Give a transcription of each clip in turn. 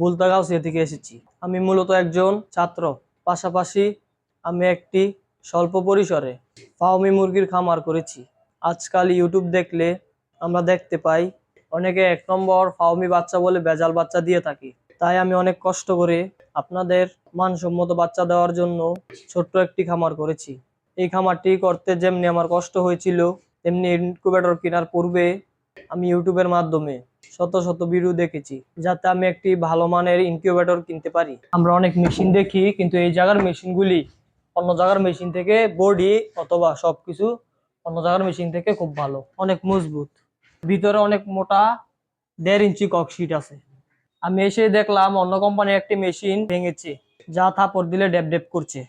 বুলতাগাউসিয়া থেকে এসেছি। আমি মূলত একজন ছাত্র, পাশাপাশি আমি একটি স্বল্প পরিসরে ফাউমি মুরগির খামার করেছি। আজকাল ইউটিউব দেখলে আমরা দেখতে পাই, অনেকে এক নম্বর ফাউমি বাচ্চা বলে বেজাল বাচ্চা দিয়ে থাকি। তাই আমি অনেক কষ্ট করে আপনাদের মানসম্মত বাচ্চা দেওয়ার জন্য ছোট্ট একটি খামার করেছি। এই খামারটি করতে যেমনি আমার কষ্ট হয়েছিল, তেমনি ইনকুবেটর কেনার পূর্বে আমি ইউটিউবের মাধ্যমে শত শত ভিডিও দেখেছি, যাতে আমি একটি ভালো মানের ইনকিউবেটর কিনতে পারি। আমরা অনেক মেশিন দেখি, কিন্তু এই জায়গার মেশিনগুলি অন্য জায়গার মেশিন থেকে বডি অথবা সবকিছু অন্য জায়গার মেশিন থেকে খুব ভালো, অনেক মজবুত। ভিতরে অনেক মোটা দেড় ইঞ্চি ককশিট আছে। আমি এসে দেখলাম অন্য কোম্পানির একটি মেশিন ভেঙেছে, যা থাপড় দিলে ডেপ ডেপ করছে।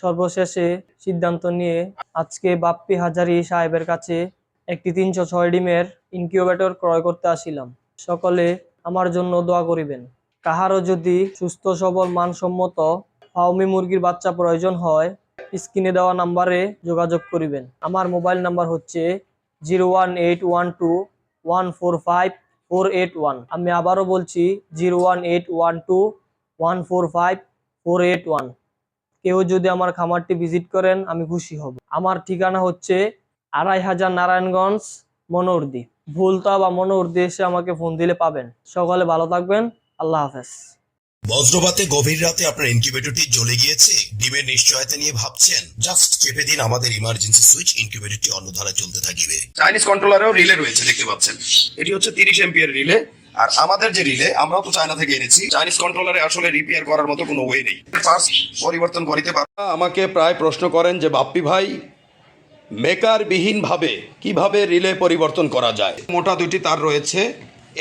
সর্বশেষে সিদ্ধান্ত নিয়ে আজকে বাপ্পি হাজারি সাহেবের কাছে একটি তিনশো ছয় ডিমের ইনকিউবেটর ক্রয় করতে আসিলাম। সকলে আমার জন্য দোয়া করিবেন। কাহারও যদি সুস্থ, সবল, মানসম্মত ফাউমি মুরগির বাচ্চা প্রয়োজন হয়, স্ক্রিনে দেওয়া নাম্বারে যোগাযোগ করিবেন। আমার মোবাইল নাম্বার হচ্ছে zero one eight one two one four five four eight one. আমি আবারও বলছি, zero one eight one two one four five four eight one. কেউ যদি আমার খামারটি ভিজিট করেন, আমি খুশি হব। আমার ঠিকানা হচ্ছে আড়াই হাজার নারায়ণগঞ্জ মনোরদি। ভুলতা বা মনোরদি এসে আমাকে ফোন দিলে পাবেন। সকালে ভালো থাকবেন। আল্লাহ হাফেজ। বজ্রপাতে গভীর রাতে আপনার ইনকিউবেটরটি জ্বলে গিয়েছে। ডিমের নিশ্চয়তা নিয়ে ভাবছেন জাস্ট চেপে দিন আমাদের ইমার্জেন্সি সুইচ ইনকিউবেটরটি অন্য ধারা চলতে থাকিবে। চাইনিজ কন্ট্রোলারেও রিলে রয়েছে দেখতে পাচ্ছেন। এটি হচ্ছে তিরিশ এমপিয়ার রিলে। আর আমাদের যে রিলে আমরাও তো চায়না থেকে এনেছি। চাইনিজ কন্ট্রোলারে আসলে রিপেয়ার করার মতো কোনো ওয়ে নেই। পরিবর্তন করিতে পার আমাকে প্রায় প্রশ্ন করেন যে বাপ্পি ভাই মেকার বিহীনভাবে কীভাবে রিলে পরিবর্তন করা যায়? মোটা দুইটি তার রয়েছে।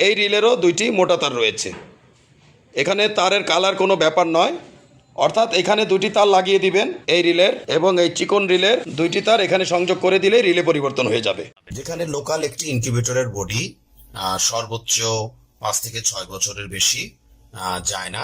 এই রিলেরও দুইটি মোটা তার রয়েছে। এখানে তারের কালার কোনো ব্যাপার নয়। অর্থাৎ এখানে দুটি তার লাগিয়ে দিবেন এই রিলের এবং এই চিকন রিলের দুইটি তার এখানে সংযোগ করে দিলে রিলে পরিবর্তন হয়ে যাবে। যেখানে লোকাল একটি ইনকিউবেটরের বডি সর্বোচ্চ পাঁচ থেকে ছয় বছরের বেশি যায় না।